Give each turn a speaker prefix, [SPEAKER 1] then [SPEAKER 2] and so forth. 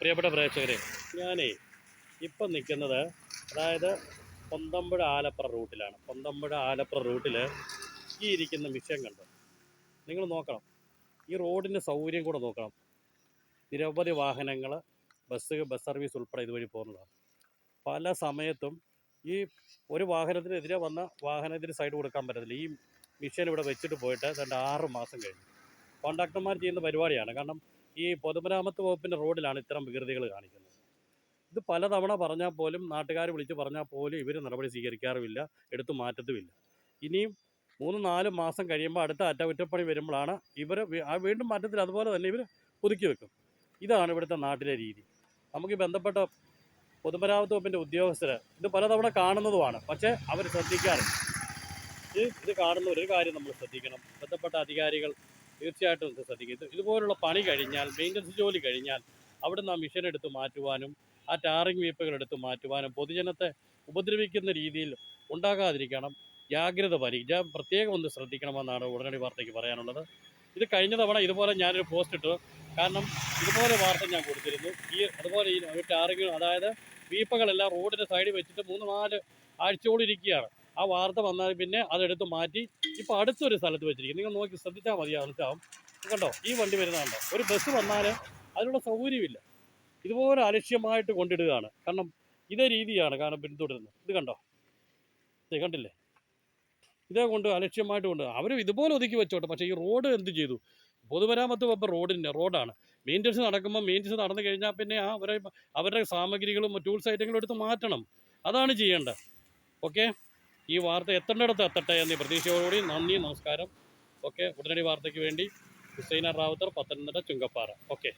[SPEAKER 1] പ്രിയപ്പെട്ട പ്രേക്ഷകരെ ഞാനേ ഇപ്പം നിൽക്കുന്നത് അതായത് പൊന്തമ്പുഴ ആലപ്പുഴ റൂട്ടിലാണ്. പൊന്തമ്പുഴ ആലപ്പുഴ റൂട്ടിൽ ഈ ഇരിക്കുന്ന മിഷൻ കണ്ടോ? നിങ്ങൾ നോക്കണം. ഈ റോഡിന്റെ സൗകര്യം കൂടെ നോക്കണം. നിരവധി വാഹനങ്ങൾ ബസ് ബസ് സർവീസ് ഉൾപ്പെടെ ഇതുവഴി പോകുന്നതാണ്. പല സമയത്തും ഈ ഒരു വാഹനത്തിനെതിരെ വന്ന വാഹനത്തിന് സൈഡ് കൊടുക്കാൻ പറ്റത്തില്ല. ഈ മിഷൻ ഇവിടെ വെച്ചിട്ട് പോയിട്ട് രണ്ട് ആറ് മാസം കഴിഞ്ഞു. കോൺട്രാക്ടർമാർ ചെയ്യുന്ന പരിപാടിയാണ്. കാരണം ഈ പൊതുമരാമത്ത് വകുപ്പിന്റെ റോഡിലാണ് ഇത്തരം വികൃതികൾ കാണിക്കുന്നത്. ഇത് പലതവണ പറഞ്ഞാൽ പോലും നാട്ടുകാർ വിളിച്ച് പറഞ്ഞാൽ പോലും ഇവർ നടപടി സ്വീകരിക്കാറുമില്ല എടുത്തു മാറ്റത്തുമില്ല. ഇനിയും മൂന്ന് നാല് മാസം കഴിയുമ്പോൾ അടുത്ത അറ്റകുറ്റപ്പണി വരുമ്പോഴാണ് ഇവർ വീണ്ടും മാറ്റത്തിൽ അതുപോലെ തന്നെ ഇവർ പുതുക്കി വെക്കും. ഇതാണ് ഇവിടുത്തെ നാട്ടിലെ രീതി. നമുക്ക് ബന്ധപ്പെട്ട പൊതുമരാമത്ത് വകുപ്പിന്റെ ഉദ്യോഗസ്ഥർ ഇത് പലതവണ കാണുന്നതുമാണ് പക്ഷേ അവർ ശ്രദ്ധിക്കാറില്ല. ഇത് കാണുന്ന ഒരു കാര്യം നമ്മൾ ശ്രദ്ധിക്കണം. ബന്ധപ്പെട്ട അധികാരികൾ തീർച്ചയായിട്ടും ഇത് ശ്രദ്ധിക്കും ഇത് ഇതുപോലുള്ള പണി കഴിഞ്ഞാൽ മെയിന്റനൻസ് ജോലി കഴിഞ്ഞാൽ അവിടുന്ന് ആ മിഷൻ എടുത്ത് മാറ്റുവാനും ആ ടാറിങ് വീപ്പുകൾ എടുത്ത് മാറ്റുവാനും പൊതുജനത്തെ ഉപദ്രവിക്കുന്ന രീതിയിൽ ഉണ്ടാകാതിരിക്കണം. ജാഗ്രത പാലിക്കുക പ്രത്യേകം ഒന്ന് ശ്രദ്ധിക്കണമെന്നാണ് ഉടനടി വാർത്തയ്ക്ക് പറയാനുള്ളത്. ഇത് കഴിഞ്ഞ തവണ ഇതുപോലെ ഞാനൊരു പോസ്റ്റ് ഇട്ടു. കാരണം ഇതുപോലെ വാർത്ത ഞാൻ കൊടുത്തിരുന്നു. ഈ അതുപോലെ ഈ ടാറിങ് അതായത് വീപ്പകളെല്ലാം റോഡിന്റെ സൈഡിൽ വെച്ചിട്ട് മൂന്ന് നാല് ആഴ്ചയോളം ഇരിക്കുകയാണ്. ആ വാർത്ത വന്നാൽ പിന്നെ അതെടുത്ത് മാറ്റി ഇപ്പോൾ അടുത്തൊരു സ്ഥലത്ത് വെച്ചിരിക്കും. നിങ്ങൾ നോക്കി ശ്രദ്ധിച്ചാൽ മതി കണ്ടോ? ഈ വണ്ടി വരുന്നതുണ്ടോ ഒരു ബസ് വന്നാൽ അതിനുള്ള സൗകര്യമില്ല. ഇതുപോലെ അലക്ഷ്യമായിട്ട് കൊണ്ടിടുകയാണ്. കാരണം ഇതേ രീതിയാണ് കാരണം പിന്തുടരുന്നത്. ഇത് കണ്ടോ? കണ്ടില്ലേ? ഇതേ കൊണ്ട് അലക്ഷ്യമായിട്ട് കൊണ്ട് അവർ ഇതുപോലെ ഒതുക്കി വെച്ചോട്ടെ. പക്ഷേ ഈ റോഡ് എന്ത് ചെയ്തു? പൊതുമരാമത്ത് വകുപ്പ് റോഡിന്റെ റോഡാണ്. മെയിന്റനൻസ് നടക്കുമ്പോൾ മെയിന്റനൻസ് നടന്നു കഴിഞ്ഞാൽ പിന്നെ ആ അവരെ അവരുടെ സാമഗ്രികളും ടൂൾസ് ഐറ്റങ്ങളും എടുത്ത് മാറ്റണം. അതാണ് ചെയ്യേണ്ടത്. ഓക്കെ ഈ വാർത്ത എത്തേണ്ടിടത്ത് എത്തട്ടെ എന്ന പ്രതീക്ഷയോടുകൂടി നന്ദി നമസ്കാരം. ഓക്കെ ഉടനടി വാർത്തയ്ക്ക് വേണ്ടി ഹുസൈന റാവുത്തർ പത്തനംതിട്ട ചുങ്കപ്പാറ. ഓക്കെ.